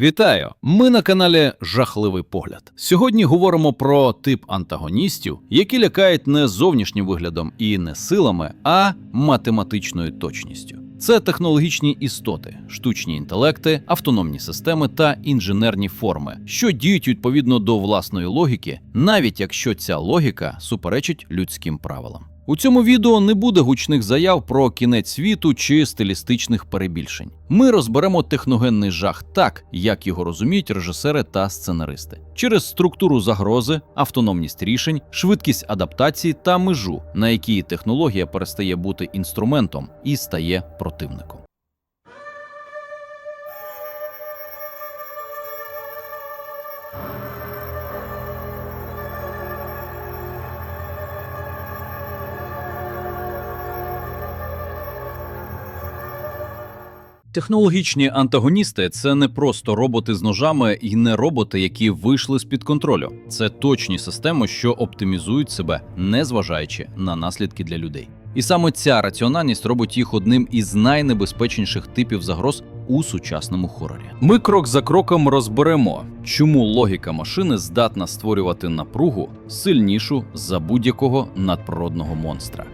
Вітаю! Ми на каналі Жахливий погляд. Сьогодні говоримо про тип антагоністів, які лякають не зовнішнім виглядом і не силами, а математичною точністю. Це технологічні істоти, штучні інтелекти, автономні системи та інженерні форми, що діють відповідно до власної логіки, навіть якщо ця логіка суперечить людським правилам. У цьому відео не буде гучних заяв про кінець світу чи стилістичних перебільшень. Ми розберемо техногенний жах так, як його розуміють режисери та сценаристи, через структуру загрози, автономність рішень, швидкість адаптації та межу, на якій технологія перестає бути інструментом і стає противником. Технологічні антагоністи це не просто роботи з ножами і не роботи, які вийшли з під контролю. Це точні системи, що оптимізують себе, не зважаючи на наслідки для людей. І саме ця раціональність робить їх одним із найнебезпечніших типів загроз у сучасному хорорі. Ми крок за кроком розберемо, чому логіка машини здатна створювати напругу сильнішу за будь-якого надприродного монстра.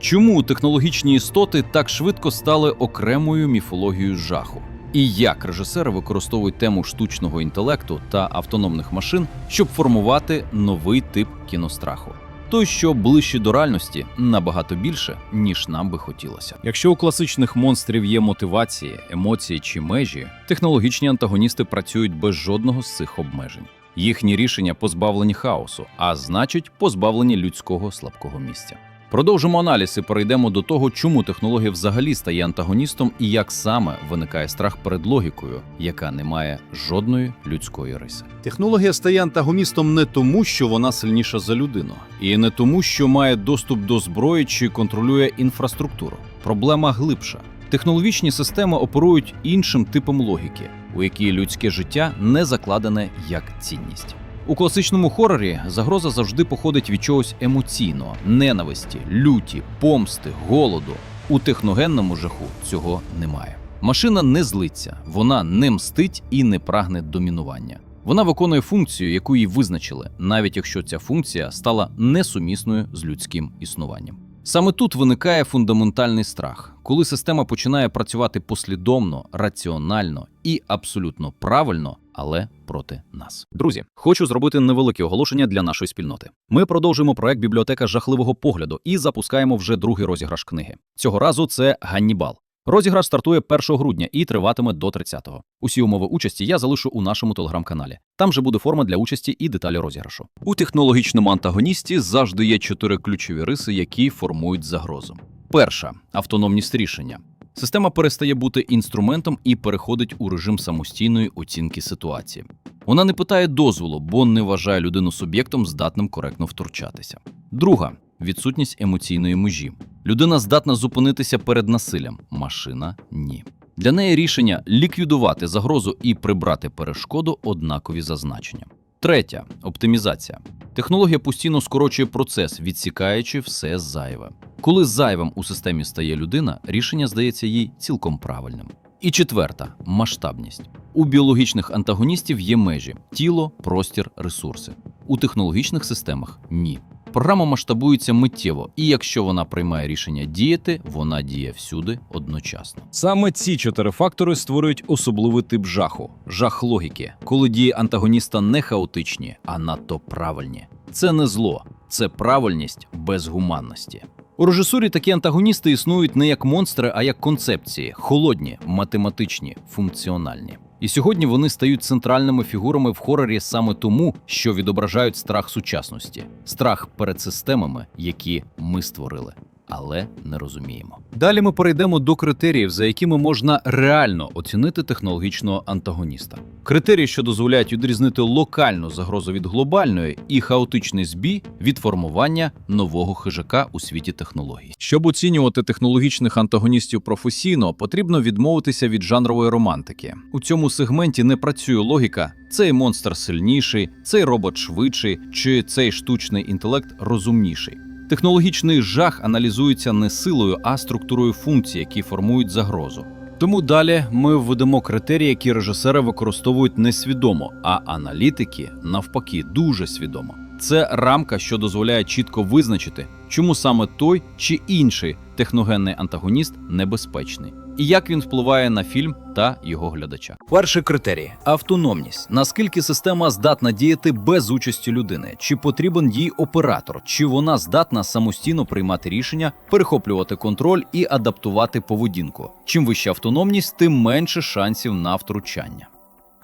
Чому технологічні істоти так швидко стали окремою міфологією жаху? І як режисери використовують тему штучного інтелекту та автономних машин, щоб формувати новий тип кіностраху? Той, що ближче до реальності, набагато більше, ніж нам би хотілося. Якщо у класичних монстрів є мотивації, емоції чи межі, технологічні антагоністи працюють без жодного з цих обмежень. Їхні рішення позбавлені хаосу, а значить, позбавлені людського слабкого місця. Продовжимо аналіз і перейдемо до того, чому технологія взагалі стає антагоністом і як саме виникає страх перед логікою, яка не має жодної людської риси. Технологія стає антагоністом не тому, що вона сильніша за людину, і не тому, що має доступ до зброї чи контролює інфраструктуру. Проблема глибша. Технологічні системи оперують іншим типом логіки, у якій людське життя не закладене як цінність. У класичному хорорі загроза завжди походить від чогось емоційного, ненависті, люті, помсти, голоду. У техногенному жаху цього немає. Машина не злиться, вона не мстить і не прагне домінування. Вона виконує функцію, яку їй визначили, навіть якщо ця функція стала несумісною з людським існуванням. Саме тут виникає фундаментальний страх, коли система починає працювати послідовно, раціонально і абсолютно правильно, але проти нас. Друзі, хочу зробити невелике оголошення для нашої спільноти. Ми продовжуємо проект бібліотека жахливого погляду і запускаємо вже другий розіграш книги. Цього разу це Ганнібал. Розіграш стартує 1 грудня і триватиме до 30-го. Усі умови участі я залишу у нашому телеграм-каналі. Там же буде форма для участі і деталі розіграшу. У технологічному антагоністі завжди є чотири ключові риси, які формують загрозу. Перша автономність рішення. Система перестає бути інструментом і переходить у режим самостійної оцінки ситуації. Вона не питає дозволу, бо не вважає людину суб'єктом, здатним коректно втручатися. Друга відсутність емоційної межі. Людина здатна зупинитися перед насиллям, машина ні. Для неї рішення ліквідувати загрозу і прибрати перешкоду однакові за значенням. Третя оптимізація. Технологія постійно скорочує процес, відсікаючи все зайве. Коли зайвим у системі стає людина, рішення здається їй цілком правильним. І четверта масштабність. У біологічних антагоністів є межі тіло, простір, ресурси. У технологічних системах ні. Програма масштабується миттєво, і якщо вона приймає рішення діяти, вона діє всюди одночасно. Саме ці чотири фактори створюють особливий тип жаху жах логіки, коли дії антагоніста не хаотичні, а надто правильні. Це не зло, це правильність без гуманності. У режисурі такі антагоністи існують не як монстри, а як концепції холодні, математичні, функціональні. І сьогодні вони стають центральними фігурами в хорорі саме тому, що відображають страх сучасності, страх перед системами, які ми створили, але не розуміємо. Далі ми перейдемо до критеріїв, за якими можна реально оцінити технологічного антагоніста. Критерії, що дозволяють відрізнити локальну загрозу від глобальної і хаотичний збій від формування нового хижака у світі технологій. Щоб оцінювати технологічних антагоністів професійно, потрібно відмовитися від жанрової романтики. У цьому сегменті не працює логіка. Цей монстр сильніший, цей робот швидший, чи цей штучний інтелект розумніший. Технологічний жах аналізується не силою, а структурою функцій, які формують загрозу. Тому далі ми введемо критерії, які режисери використовують несвідомо, а аналітики навпаки дуже свідомо. Це рамка, що дозволяє чітко визначити, чому саме той чи інший техногенний антагоніст небезпечний, і як він впливає на фільм та його глядача. Перший критерій автономність. Наскільки система здатна діяти без участі людини? Чи потрібен їй оператор? Чи вона здатна самостійно приймати рішення, перехоплювати контроль і адаптувати поведінку? Чим вища автономність, тим менше шансів на втручання.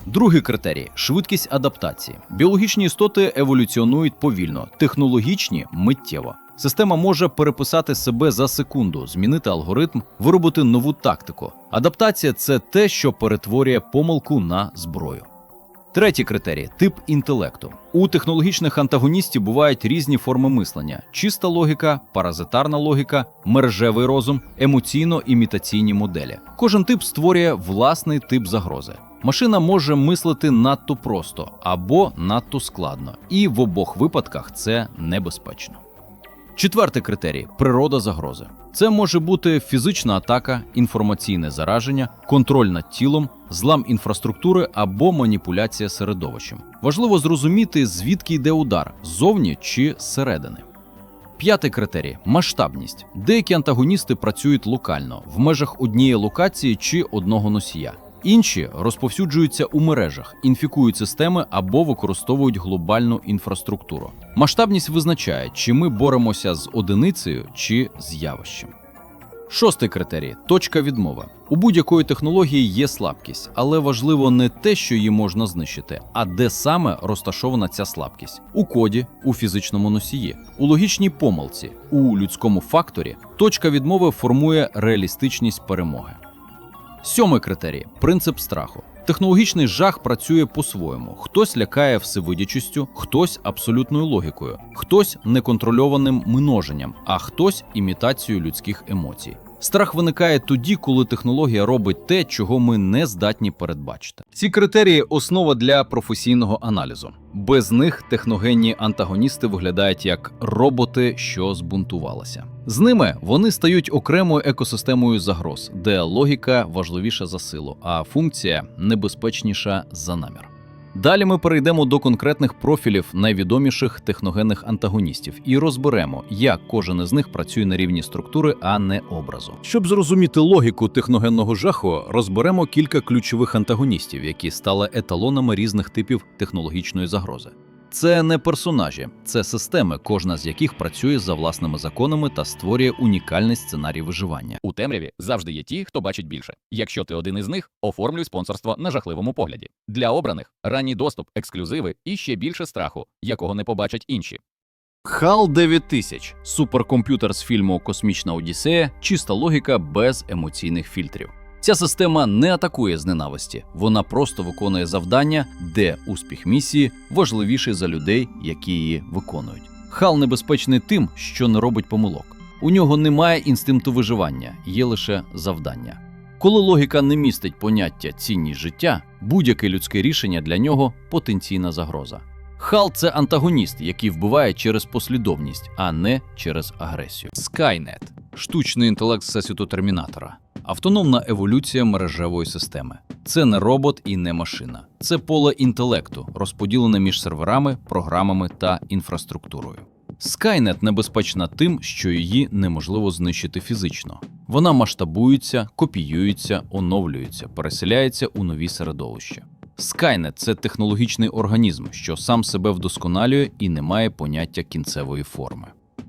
Другий критерій швидкість адаптації. Біологічні істоти еволюціонують повільно, технологічні миттєво. Система може переписати себе за секунду, змінити алгоритм, виробити нову тактику. Адаптація це те, що перетворює помилку на зброю. Третій критерій тип інтелекту. У технологічних антагоністів бувають різні форми мислення: чиста логіка, паразитарна логіка, мережевий розум, емоційно-імітаційні моделі. Кожен тип створює власний тип загрози. Машина може мислити надто просто або надто складно, і в обох випадках це небезпечно. Четвертий критерій природа загрози. Це може бути фізична атака, інформаційне зараження, контроль над тілом, злам інфраструктури або маніпуляція середовищем. Важливо зрозуміти, звідки йде удар ззовні чи зсередини. П'ятий критерій масштабність. Деякі антагоністи працюють локально в межах однієї локації чи одного носія. Інші розповсюджуються у мережах, інфікують системи або використовують глобальну інфраструктуру. Масштабність визначає, чи ми боремося з одиницею чи з явищем. Шостий критерій точка відмови. У будь-якої технології є слабкість, але важливо не те, що її можна знищити, а де саме розташована ця слабкість у коді, у фізичному носії, у логічній помилці, у людському факторі. Точка відмови формує реалістичність перемоги. Сьомий критерій принцип страху. Технологічний жах працює по-своєму. Хтось лякає всевидячістю, хтось абсолютною логікою, хтось неконтрольованим множенням, а хтось імітацією людських емоцій. Страх виникає тоді, коли технологія робить те, чого ми не здатні передбачити. Ці критерії основа для професійного аналізу. Без них техногенні антагоністи виглядають як роботи, що збунтувалися. З ними вони стають окремою екосистемою загроз, де логіка важливіша за силу, а функція небезпечніша за намір. Далі ми перейдемо до конкретних профілів найвідоміших техногенних антагоністів і розберемо, як кожен із них працює на рівні структури, а не образу. Щоб зрозуміти логіку техногенного жаху, розберемо кілька ключових антагоністів, які стали еталонами різних типів технологічної загрози. Це не персонажі, це системи, кожна з яких працює за власними законами та створює унікальний сценарій виживання. У темряві завжди є ті, хто бачить більше. Якщо ти один із них, оформлюй спонсорство на жахливому погляді. Для обраних ранній доступ, ексклюзиви і ще більше страху, якого не побачать інші. HAL 9000 – суперкомп'ютер з фільму Космічна Одіссея, чиста логіка без емоційних фільтрів. Ця система не атакує з ненависті, вона просто виконує завдання, де успіх місії важливіший за людей, які її виконують. Хал небезпечний тим, що не робить помилок. У нього немає інстинкту виживання, є лише завдання. Коли логіка не містить поняття цінність життя, будь-яке людське рішення для нього потенційна загроза. Хал це антагоніст, який вбиває через послідовність, а не через агресію. Skynet – штучний інтелект всесвіту термінатора, автономна еволюція мережевої системи. Це не робот і не машина. Це поле інтелекту, розподілене між серверами, програмами та інфраструктурою. Skynet небезпечна тим, що її неможливо знищити фізично. Вона масштабується, копіюється, оновлюється, переселяється у нові середовища. Skynet – це технологічний організм, що сам себе вдосконалює і не має поняття кінцевої форми.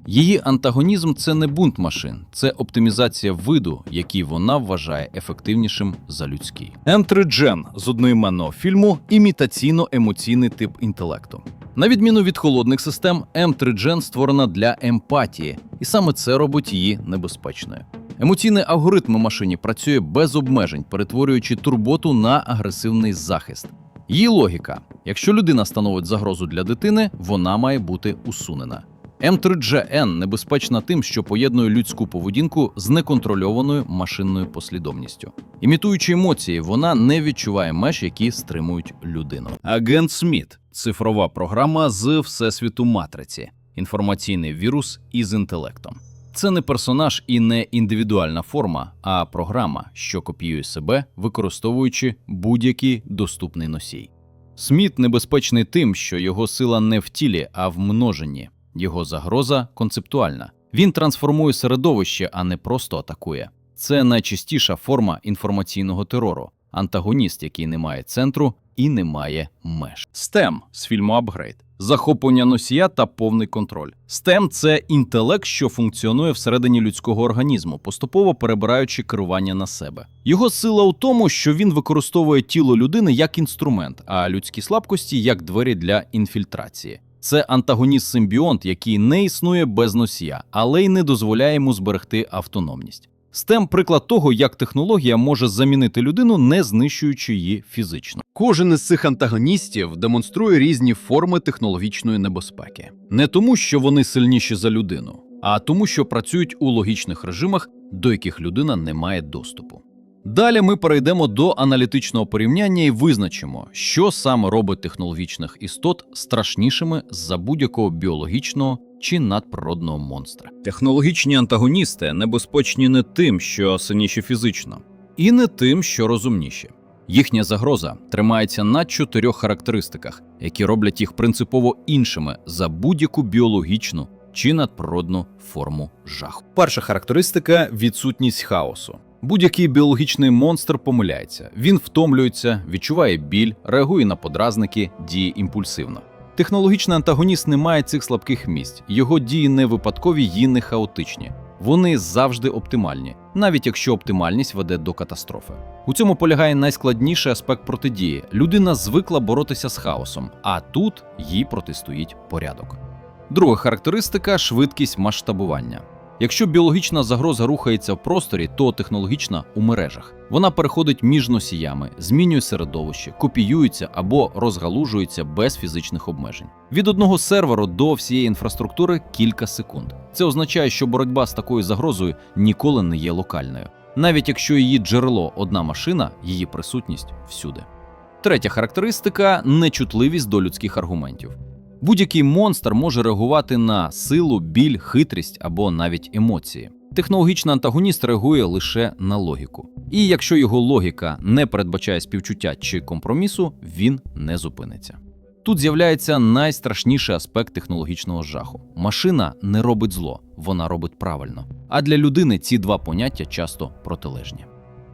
Її антагонізм це не бунт машин, це оптимізація виду, який вона вважає ефективнішим за людський. М3Gen з одноіменного фільму імітаційно-емоційний тип інтелекту. На відміну від холодних систем, М3Gen створена для емпатії, і саме це робить її небезпечною. Емоційний алгоритм у машині працює без обмежень, перетворюючи турботу на агресивний захист. Її логіка: якщо людина становить загрозу для дитини, вона має бути усунена. М3GN небезпечна тим, що поєднує людську поведінку з неконтрольованою машинною послідовністю. Імітуючи емоції, вона не відчуває меж, які стримують людину. Агент Сміт цифрова програма з всесвіту матриці, інформаційний вірус із інтелектом. Це не персонаж і не індивідуальна форма, а програма, що копіює себе, використовуючи будь-який доступний носій. Сміт небезпечний тим, що його сила не в тілі, а в множенні. Його загроза концептуальна. Він трансформує середовище, а не просто атакує. Це найчастіша форма інформаційного терору, антагоніст, який не має центру і не має меж. STEM з фільму Апгрейд. Захоплення носія та повний контроль. STEM – це інтелект, що функціонує всередині людського організму, поступово перебираючи керування на себе. Його сила у тому, що він використовує тіло людини як інструмент, а людські слабкості як двері для інфільтрації. Це антагоніст симбіонт, який не існує без носія, але й не дозволяє йому зберегти автономність. STEM – приклад того, як технологія може замінити людину, не знищуючи її фізично. Кожен із цих антагоністів демонструє різні форми технологічної небезпеки. Не тому, що вони сильніші за людину, а тому, що працюють у логічних режимах, до яких людина не має доступу. Далі ми перейдемо до аналітичного порівняння і визначимо, що саме робить технологічних істот страшнішими за будь-якого біологічного чи надприродного монстра. Технологічні антагоністи небезпечні не тим, що сильніші фізично, і не тим, що розумніші. Їхня загроза тримається на чотирьох характеристиках, які роблять їх принципово іншими за будь-яку біологічну чи надприродну форму жаху. Перша характеристика відсутність хаосу. Будь-який біологічний монстр помиляється. Він втомлюється, відчуває біль, реагує на подразники, діє імпульсивно. Технологічний антагоніст не має цих слабких місць. Його дії не випадкові і не хаотичні. Вони завжди оптимальні, навіть якщо оптимальність веде до катастрофи. У цьому полягає найскладніший аспект протидії. Людина звикла боротися з хаосом, а тут їй протистоїть порядок. Друга характеристика швидкість масштабування. Якщо біологічна загроза рухається в просторі, то технологічна у мережах. Вона переходить між носіями, змінює середовище, копіюється або розгалужується без фізичних обмежень. Від одного серверу до всієї інфраструктури кілька секунд. Це означає, що боротьба з такою загрозою ніколи не є локальною. Навіть якщо її джерело одна машина, її присутність всюди. Третя характеристика нечутливість до людських аргументів. Будь-який монстр може реагувати на силу, біль, хитрість або навіть емоції. Технологічний антагоніст реагує лише на логіку. І якщо його логіка не передбачає співчуття чи компромісу, він не зупиниться. Тут з'являється найстрашніший аспект технологічного жаху. Машина не робить зло, вона робить правильно. А для людини ці два поняття часто протилежні.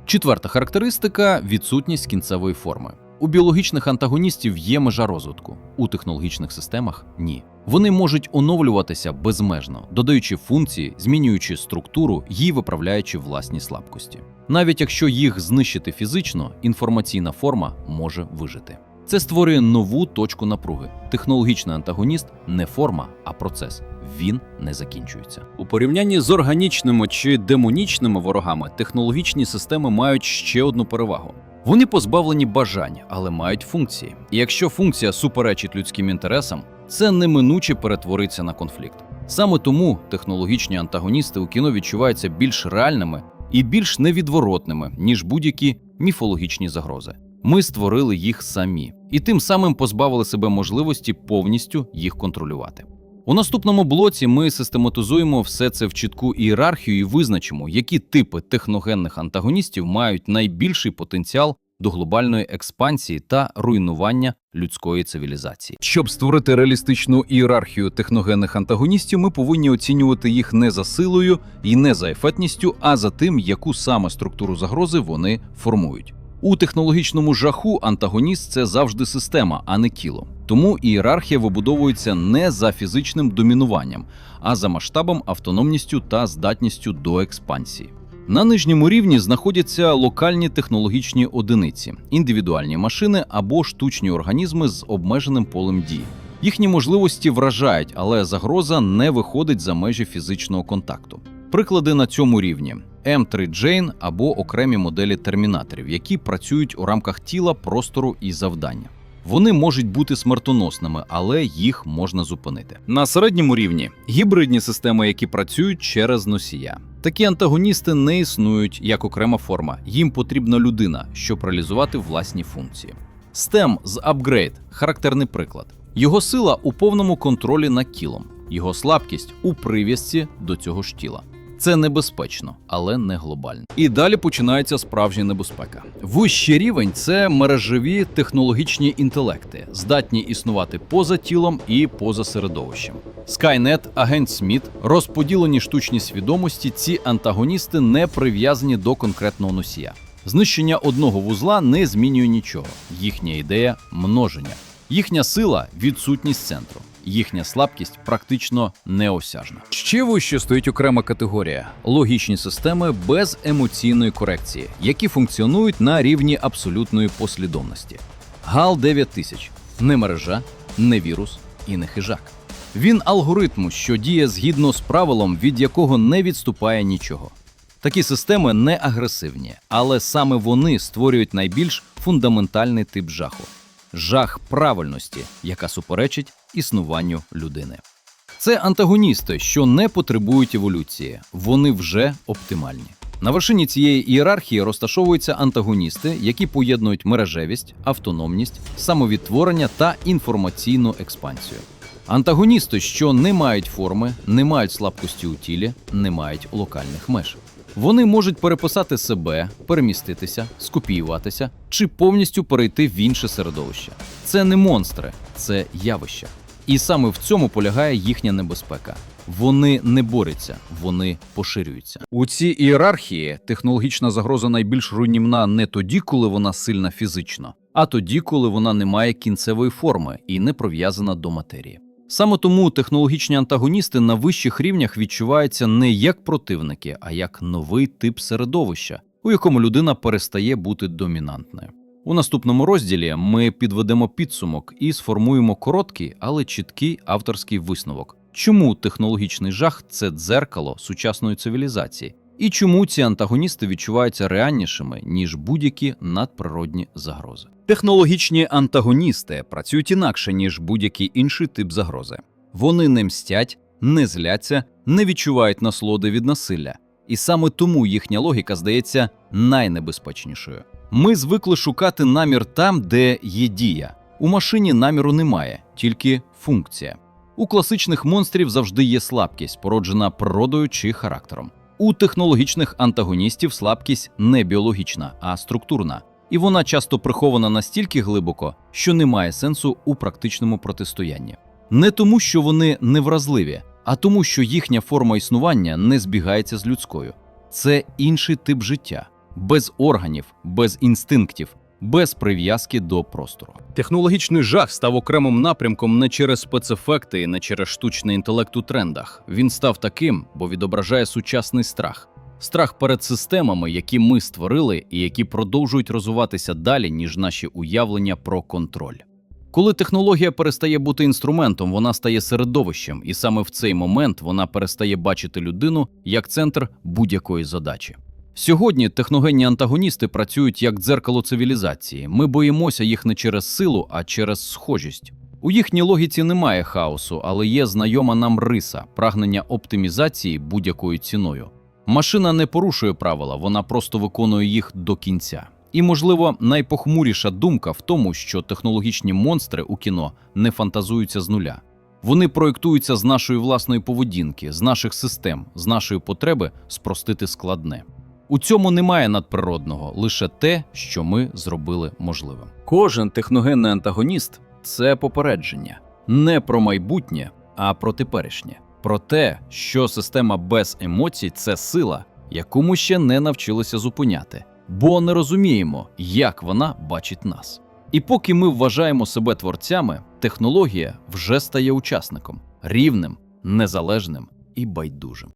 Четверта характеристика відсутність кінцевої форми. У біологічних антагоністів є межа розвитку, у технологічних системах ні. Вони можуть оновлюватися безмежно, додаючи функції, змінюючи структуру і виправляючи власні слабкості. Навіть якщо їх знищити фізично, інформаційна форма може вижити. Це створює нову точку напруги. Технологічний антагоніст не форма, а процес. Він не закінчується. У порівнянні з органічними чи демонічними ворогами технологічні системи мають ще одну перевагу. Вони позбавлені бажань, але мають функції. І якщо функція суперечить людським інтересам, це неминуче перетвориться на конфлікт. Саме тому технологічні антагоністи у кіно відчуваються більш реальними і більш невідворотними, ніж будь-які міфологічні загрози. Ми створили їх самі і тим самим позбавили себе можливості повністю їх контролювати. У наступному блоці ми систематизуємо все це в чітку ієрархію і визначимо, які типи техногенних антагоністів мають найбільший потенціал до глобальної експансії та руйнування людської цивілізації. Щоб створити реалістичну ієрархію техногенних антагоністів, ми повинні оцінювати їх не за силою і не за ефектністю, а за тим, яку саме структуру загрози вони формують. У технологічному жаху антагоніст це завжди система, а не тіло. Тому ієрархія вибудовується не за фізичним домінуванням, а за масштабом, автономністю та здатністю до експансії. На нижньому рівні знаходяться локальні технологічні одиниці, індивідуальні машини або штучні організми з обмеженим полем дії. Їхні можливості вражають, але загроза не виходить за межі фізичного контакту. Приклади на цьому рівні М3 Джейн або окремі моделі термінаторів, які працюють у рамках тіла, простору і завдання. Вони можуть бути смертоносними, але їх можна зупинити. На середньому рівні гібридні системи, які працюють через носія. Такі антагоністи не існують як окрема форма. Їм потрібна людина, щоб реалізувати власні функції. STEM з Upgrade – характерний приклад. Його сила у повному контролі над тілом, його слабкість у прив'язці до цього ж тіла. Це небезпечно, але не глобально. І далі починається справжня небезпека. Вищий рівень це мережеві технологічні інтелекти, здатні існувати поза тілом і поза середовищем. Skynet, агент Сміт, розподілені штучні свідомості. Ці антагоністи не прив'язані до конкретного носія. Знищення одного вузла не змінює нічого. Їхня ідея множення. Їхня сила відсутність центру. Їхня слабкість практично неосяжна. Ще вище стоїть окрема категорія логічні системи без емоційної корекції, які функціонують на рівні абсолютної послідовності. ГАЛ 9000 не мережа, не вірус і не хижак. Він алгоритм, що діє згідно з правилом, від якого не відступає нічого. Такі системи не агресивні, але саме вони створюють найбільш фундаментальний тип жаху жах правильності, яка суперечить існуванню людини. Це антагоністи, що не потребують еволюції, вони вже оптимальні. На вершині цієї ієрархії розташовуються антагоністи, які поєднують мережевість, автономність, самовідтворення та інформаційну експансію. Антагоністи, що не мають форми, не мають слабкості у тілі, не мають локальних меж. Вони можуть переписати себе, переміститися, скопіюватися чи повністю перейти в інше середовище. Це не монстри, це явища. І саме в цьому полягає їхня небезпека. Вони не борються, вони поширюються. У цій ієрархії технологічна загроза найбільш руйнівна не тоді, коли вона сильна фізично, а тоді, коли вона не має кінцевої форми і не прив'язана до матерії. Саме тому технологічні антагоністи на вищих рівнях відчуваються не як противники, а як новий тип середовища, у якому людина перестає бути домінантною. У наступному розділі ми підведемо підсумок і сформуємо короткий, але чіткий авторський висновок. Чому технологічний жах це дзеркало сучасної цивілізації, і чому ці антагоністи відчуваються реальнішими ніж будь-які надприродні загрози? Технологічні антагоністи працюють інакше ніж будь-який інший тип загрози. Вони не мстять, не зляться, не відчувають насолоди від насилля, і саме тому їхня логіка здається найнебезпечнішою. Ми звикли шукати намір там, де є дія. У машині наміру немає, тільки функція. У класичних монстрів завжди є слабкість, породжена природою чи характером. У технологічних антагоністів слабкість не біологічна, а структурна, і вона часто прихована настільки глибоко, що не має сенсу у практичному протистоянні. Не тому, що вони невразливі, а тому, що їхня форма існування не збігається з людською. Це інший тип життя, без органів, без інстинктів, без прив'язки до простору. Технологічний жах став окремим напрямком не через спецефекти, не через штучний інтелект у трендах. Він став таким, бо відображає сучасний страх. Страх перед системами, які ми створили і які продовжують розвиватися далі, ніж наші уявлення про контроль. Коли технологія перестає бути інструментом, вона стає середовищем, і саме в цей момент вона перестає бачити людину як центр будь-якої задачі. Сьогодні техногенні антагоністи працюють як дзеркало цивілізації. Ми боїмося їх не через силу, а через схожість. У їхній логіці немає хаосу, але є знайома нам риса, прагнення оптимізації будь-якою ціною. Машина не порушує правила, вона просто виконує їх до кінця. І, можливо, найпохмуріша думка в тому, що технологічні монстри у кіно не фантазуються з нуля. Вони проєктуються з нашої власної поведінки, з наших систем, з нашої потреби спростити складне. У цьому немає надприродного, лише те, що ми зробили можливим. Кожен техногенний антагоніст це попередження не про майбутнє, а про теперішнє. Про те, що система без емоцій це сила, яку ми ще не навчилися зупиняти, бо не розуміємо, як вона бачить нас. І поки ми вважаємо себе творцями, технологія вже стає учасником рівним, незалежним і байдужим.